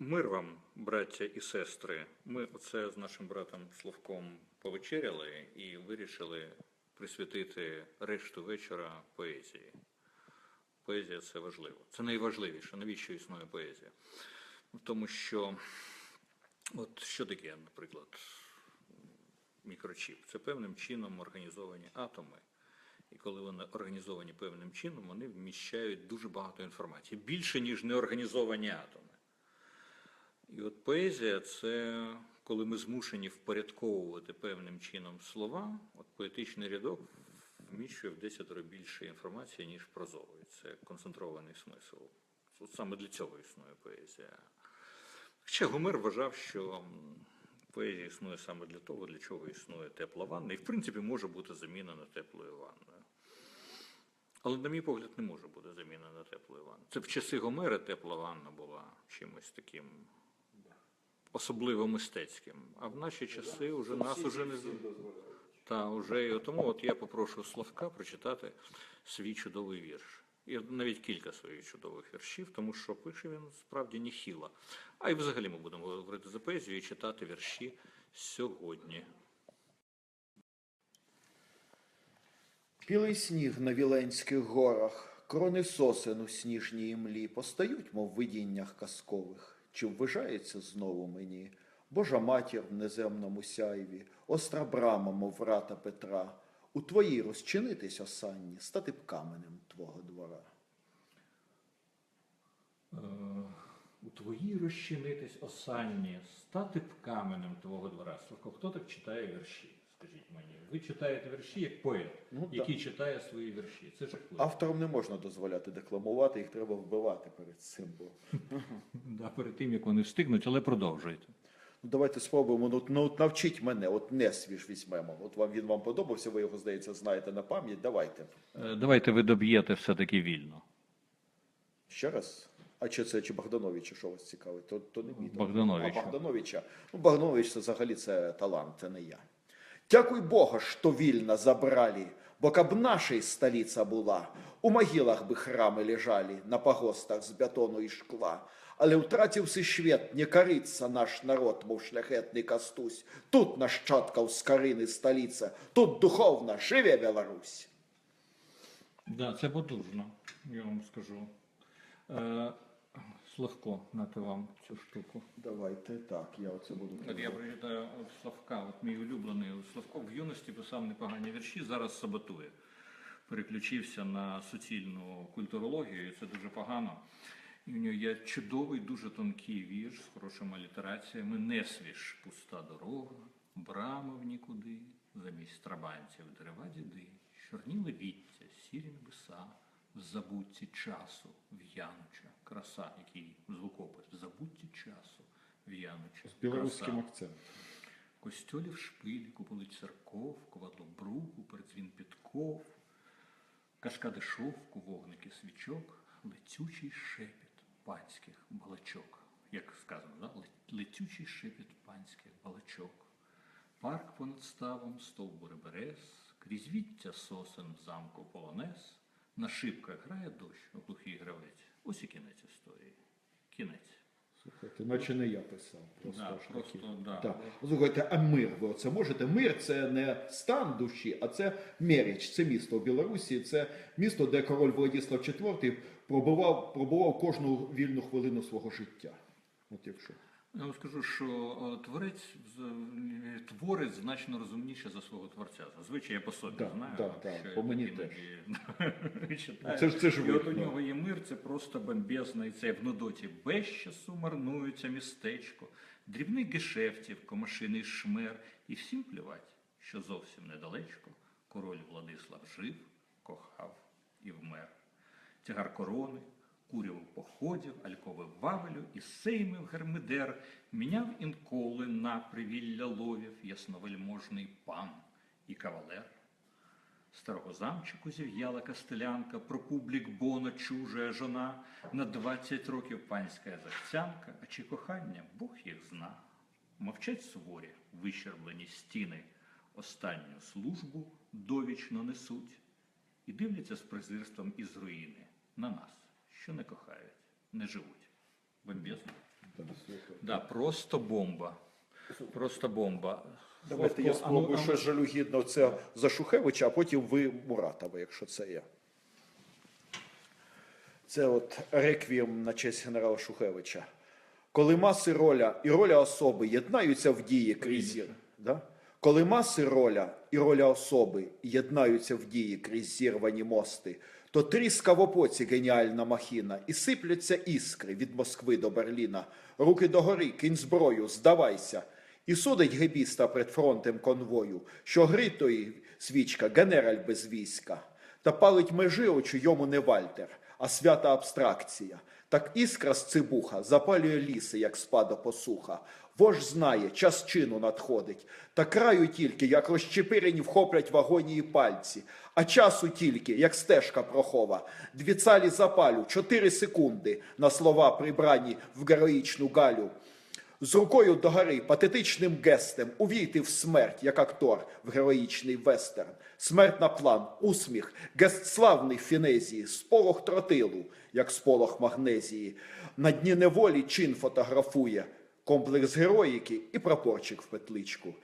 Мир вам, браття і сестри. Ми оце з нашим братом Славком повечеряли і вирішили присвятити решту вечора поезії. Поезія це важливо. Це найважливіше. Навіщо існує поезія? Тому що, от що таке, наприклад, мікрочіп? Це певним чином організовані атоми. І коли вони організовані певним чином, вони вміщають дуже багато інформації. Більше, ніж неорганізовані атоми. І от поезія це коли ми змушені впорядковувати певним чином слова, от поетичний рядок вміщує в десятеро більше інформації, ніж прозовий. Це концентрований смисл. От саме для цього існує поезія. Хоча Гомер вважав, що поезія існує саме для того, для чого існує тепла ванна, і в принципі може бути замінена теплою ванною. Але, на мій погляд, не може бути замінена теплою ванною. Це в часи Гомера тепла ванна була чимось таким особливо мистецьким. А в наші часи вже нас уже не та вже і тому от я попрошу Славка прочитати свій чудовий вірш. І навіть кілька своїх чудових віршів, тому що пише він справді ніхіло. А й взагалі ми будемо говорити за поезію і читати вірші сьогодні. Білий сніг на Віленських горах, крони сосен у сніжній імлі постають, мов видіннях казкових. Чи ввижається знову мені Божа матір в неземному сяйві, остра брама, мов врата Петра, у твоїй розчинитись осанні, стати б каменем твого двора. Е, У твоїй розчинитись осанні, стати б каменем твого двора. Слухай, хто так читає вірші? Скажіть мені. Ви читаєте вірші як поет, Ну, який читає свої вірші. Це жахливо. Авторам не можна дозволяти декламувати, їх треба вбивати перед цим. Бо... Да, перед тим, як вони встигнуть, але продовжуйте. Ну, давайте спробуємо. Ну, ну, от навчіть мене, от несвіж візьмемо. От вам він вам подобався, ви його, здається, знаєте на пам'ять. Давайте. Е, Давайте ви доб'єте все-таки вільно. Ще раз. А чи це чи Богдановича, що вас цікавить? То, то не мій. Богдановича. А Богдановича. Ну, Богданович це взагалі це талант, це не я. Дякуй Бога, що вільно забрали, бо каб нашей столиця була, у могилах би храми лежали, на погостах з бетону і шкла. Але втратився швед, не кориться наш народ, мов шляхетний кастусь. Тут нащадков з Карини столиця, тут духовно живе Білорусь. Да, це потужно, я вам скажу. Е, Славко, нате вам цю штуку. Давайте так, я оце буду. От я прочитаю от Славка, от мій улюблений Славко в юності писав непогані вірші, зараз саботує. Переключився на суцільну культурологію, і це дуже погано. І в нього є чудовий, дуже тонкий вірш з хорошими алітераціями. Несвіж пуста дорога, брама в нікуди, замість трабанців дерева діди, чорніли віття, сірі небеса, в забутті часу, в'януча, краса, який звукопис, в забутті часу, в'януча, З білоруським акцентом. Костьолів шпилі, куполи церков, ковадло бруку, передзвін підков, каскади шовку, вогники свічок, летючий шепіт панських балачок. Як сказано, да? Летючий шепіт панських балачок. Парк понад ставом, стовбури берез, крізь віття сосен в замку полонез, на шибках грає дощ, у глухий гравець. Ось і кінець історії. Кінець. Слухайте, наче не я писав. Просто Да, аж просто, да. да. Слухайте, а мир ви оце можете? Мир це не стан душі, а це Меріч, це місто в Білорусі, це місто, де король Владислав IV пробував, пробував кожну вільну хвилину свого життя. От якщо. Я вам скажу, що е, творець е, творець значно розумніше за свого творця. Зазвичай я по собі Да, знаю. да, що да, я по мені іноді читаю. Це ж- це ж і от у нього є мир, це просто бомбезно, і це в Нудоті. Без часу марнується містечко, дрібний гешефтів, комашиний шмер, і всім плювать, що зовсім недалечко король Владислав жив, кохав і вмер тягар корони, куряву походів, алькови вавелю і сеймив гермидер, міняв інколи на привілля ловів ясновельможний пан і кавалер. Старого замчику зів'яла кастелянка, про публік бона чужая жона, на двадцять років панська захцянка, а чи кохання Бог їх зна. Мовчать суворі, вищерблені стіни, останню службу довічно несуть і дивляться з презирством із руїни на нас, що не кохають, не живуть. Бомбезно. Да, просто бомба. Просто бомба. Давайте я а ну, спробую а ну, щось жалюгідно це за Шухевича, а потім ви Муратова, якщо це є. Це от реквієм на честь генерала Шухевича. Коли маси роля і роля особи єднаються в дії крізь да? Коли маси роля і роля особи єднаються в дії крізь зірвані мости, то тріска в опоці геніальна махіна, і сипляться іскри від Москви до Берліна. Руки догори, кинь зброю, здавайся. І судить гебіста перед фронтом конвою, що гритої свічка генераль без війська, та палить межи очі йому не Вальтер, а свята абстракція. Так іскра з цибуха запалює ліси, як спада посуха. Вож знає, час чину надходить, та краю тільки, як розчепирені вхоплять в агонії пальці, а часу тільки, як стежка прохова. Дві цалі запалю, чотири секунди на слова прибрані в героїчну галю. З рукою догори патетичним гестем увійти в смерть, як актор в героїчний вестерн. Смерть на план, усміх, гест славний фінезії, сполох тротилу, як сполох магнезії. На дні неволі чин фотографує, комплекс героїки і прапорчик в петличку.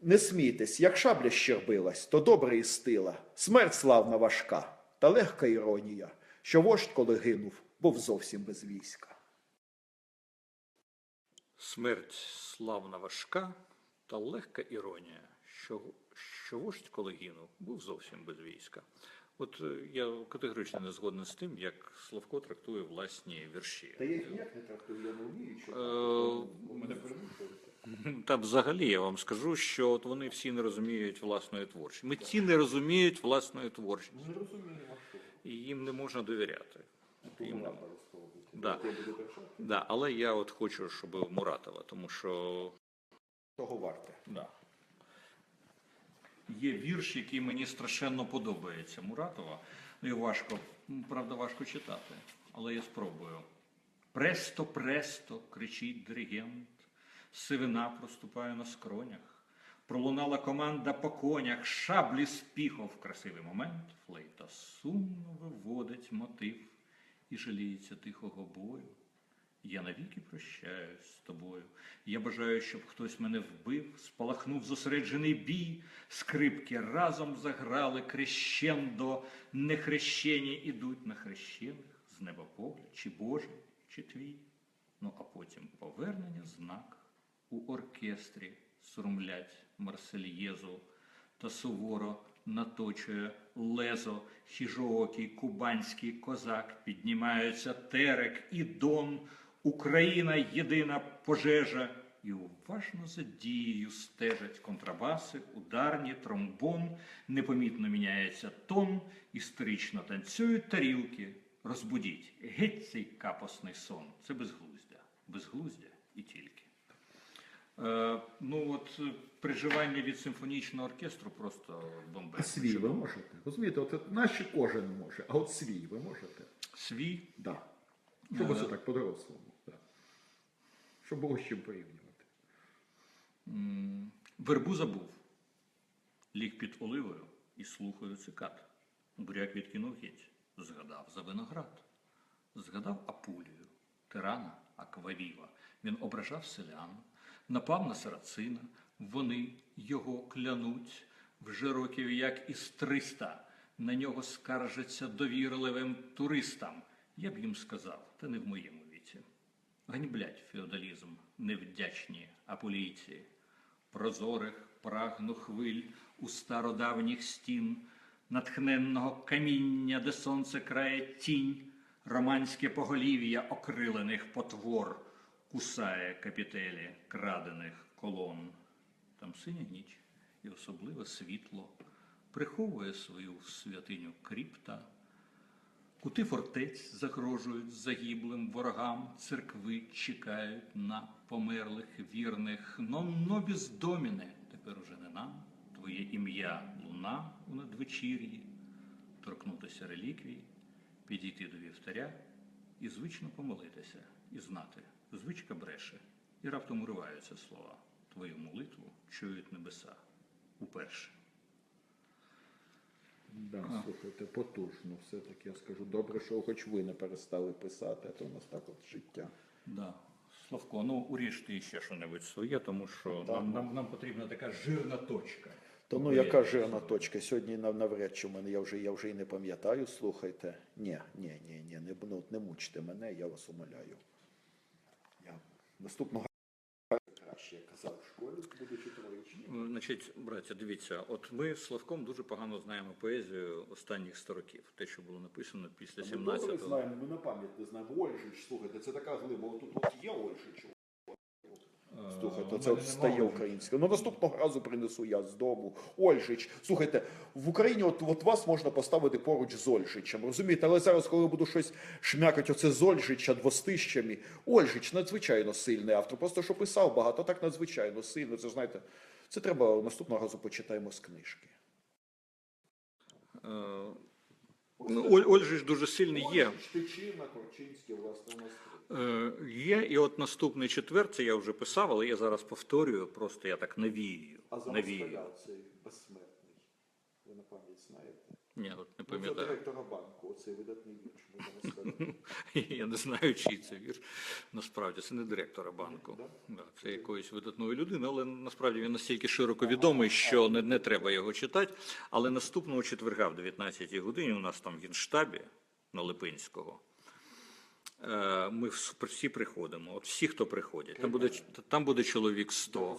Не смійтесь, як шабля щербилась, то добре і стила. Смерть славна важка, та легка іронія, що вождь, коли гинув, був зовсім без війська. Смерть славна важка та легка іронія, що, що вождь, коли гинув, був зовсім без війська. От е, я категорично не згоден з тим, як Славко трактує власні вірші. Та я їх ніяк не трактую, я не вмію. Е, У мене примушуєте. Та взагалі я вам скажу, що от вони всі не розуміють власної творчості. Митці не розуміють власної творчості, Не що. і їм не можна довіряти. Їм Да. Да, але я от хочу, щоб Муратова, тому що Того варте. Да. Є вірш, який мені страшенно подобається Муратова. Ну і важко, правда, важко читати, але я спробую. Престо, престо, кричить диригент, сивина проступає на скронях. Пролунала команда по конях, шаблі спіхов красивий момент, флейта сумно виводить мотив і жаліється тихого бою. Я навіки прощаюсь з тобою. Я бажаю, щоб хтось мене вбив, спалахнув зосереджений бій, скрипки разом заграли крещендо, нехрещені ідуть на хрещених, з неба погляд, чи Божий, чи твій. Ну а потім повернення знак у оркестрі сурмлять Марсельєзу. Та суворо наточує лезо, хіжоокий кубанський козак, піднімаються терек і дон, Україна єдина пожежа, і уважно за дією стежать контрабаси, ударні, тромбон, непомітно міняється тон, історично танцюють тарілки. Розбудіть геть цей капосний сон. Це безглуздя, безглуздя і тільки. Е, ну от е, переживання від симфонічного оркестру просто А свій ви можете? Розумієте, от наші кожен може, а от свій ви можете? Свій Да. Щоб Е. оце так по-дорослому. Щоб було з чим порівнювати. вербу забув, ліг під оливою і слухаю цикад. Буряк відкинув геть, згадав за виноград, згадав Апулію, тирана Аквавіва. Він ображав селян, напав на сарацина, вони його клянуть вже років як із триста. На нього скаржаться довірливим туристам. Я б їм сказав, та не в моєму віці. Ганьблять феодалізм, невдячні аполійці. Прозорих прагну хвиль у стародавніх стін, натхненного каміння, де сонце крає тінь, романське поголів'я окрилених потвор, кусає капітелі крадених колон. Там синя ніч і особливе світло приховує свою святиню кріпта. Кути фортець загрожують загиблим ворогам, церкви чекають на померлих вірних. Но нобіс доміне, тепер уже не нам, твоє ім'я луна у надвечір'ї, торкнутися реліквій, підійти до вівтаря і звично помолитися, і знати, звичка бреше, і раптом уриваються слова. Твою молитву чують небеса уперше. Да, слухайте, потужно. Все-таки я скажу, добре, що хоч ви не перестали писати, а то у нас так от життя. Да. Славко, ну уріж ти ще що-небудь своє, тому що нам, нам, нам потрібна така жирна точка. То ну яка жирна точка? Сьогодні навряд чи в мене я вже я вже і не пам'ятаю. Слухайте. Ні, ні, ні, ні, не, ну, не мучте мене, я вас умоляю. Я наступного краще казав в школі, будучи троєчним. Значить, браття, дивіться, от ми з Славком дуже погано знаємо поезію останніх 100 років, те, що було написано після Ми добре знаємо, ми на пам'ять не знаємо. Ольжич, слухайте, це така глиба. Тут от є Ольжич. Слухайте, це от стає українське. Ну наступного разу принесу я з дому. Ольжич. Слухайте, в Україні от, от вас можна поставити поруч з Ольжичем. Розумієте, але зараз, коли буду щось шмякати, оце з Ольжича двостищами. Ольжич надзвичайно сильний автор. Просто що писав багато, так надзвичайно сильно. Це знаєте, це треба наступного разу почитаємо з книжки. Е, Ольжич ж дуже сильний є. Ольжич. Е, Є, і от наступний четвер, це я вже писав, але я зараз повторюю, просто я так навію. А навію. Цей безсмертний. Ви на пам'ять знаєте? Ні, от не Ну, це директора банку, оцей видатний вірш. Я не знаю, чий це вірш. Насправді це не директора банку. Да, це якоїсь видатної людини, але насправді він настільки широко відомий, що не, не треба його читати. Але наступного четверга в 19-й годині у нас там в Генштабі на Липинського. е, Ми всі приходимо. От всі, хто приходять. Там буде, там буде чоловік 100.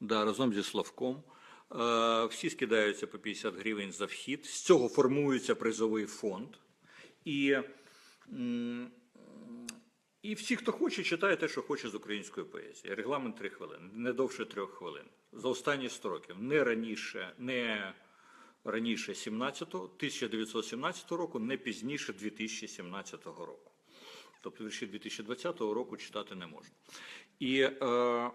Да, разом зі Славком. Е, Всі скидаються по 50 гривень за вхід. З цього формується призовий фонд. І, і всі, хто хоче, читає те, що хоче з української поезії. Регламент 3 хвилини, не довше 3 хвилин. За останні 100 років. Не раніше, не раніше 17-го, 1917 року, не пізніше 2017 року. Тобто вірші 2020 року читати не можна. І е,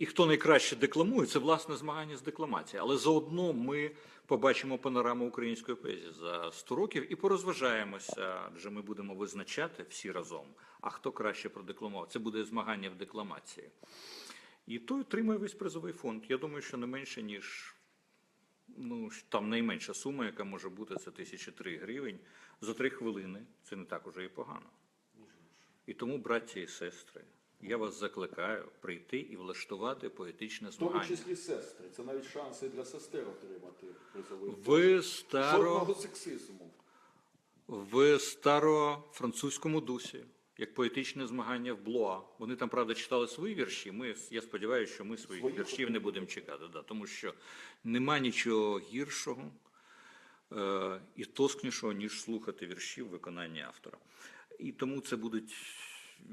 і хто найкраще декламує, це власне змагання з декламації. Але заодно ми побачимо панораму української поезії за 100 років і порозважаємося, адже ми будемо визначати всі разом, а хто краще продекламував. Це буде змагання в декламації. І той отримує весь призовий фонд. Я думаю, що не менше, ніж ну, там найменша сума, яка може бути, це 1003 гривень за 3 хвилини. Це не так уже і погано. І тому, браті і сестри, я вас закликаю прийти і влаштувати поетичне В тому числі сестри. Це навіть шанси для сестер отримати призовий фонд. В старо, Жодного сексизму. в старофранцузькому дусі, як поетичне змагання в Блуа. Вони там, правда, читали свої вірші. Ми, я сподіваюся, що ми своїх Свої віршів не будемо чекати, да, тому що нема нічого гіршого е, і тоскнішого, ніж слухати вірші в виконанні автора. І тому це будуть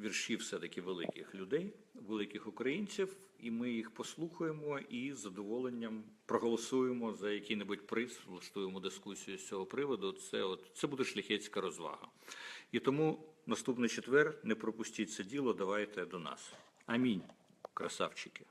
вірші все-таки великих людей, великих українців, і ми їх послухаємо і з задоволенням проголосуємо за який-небудь приз, влаштуємо дискусію з цього приводу. Це, от, це буде шляхетська розвага. І тому наступний четвер не пропустіть це діло, давайте до нас. Амінь, красавчики.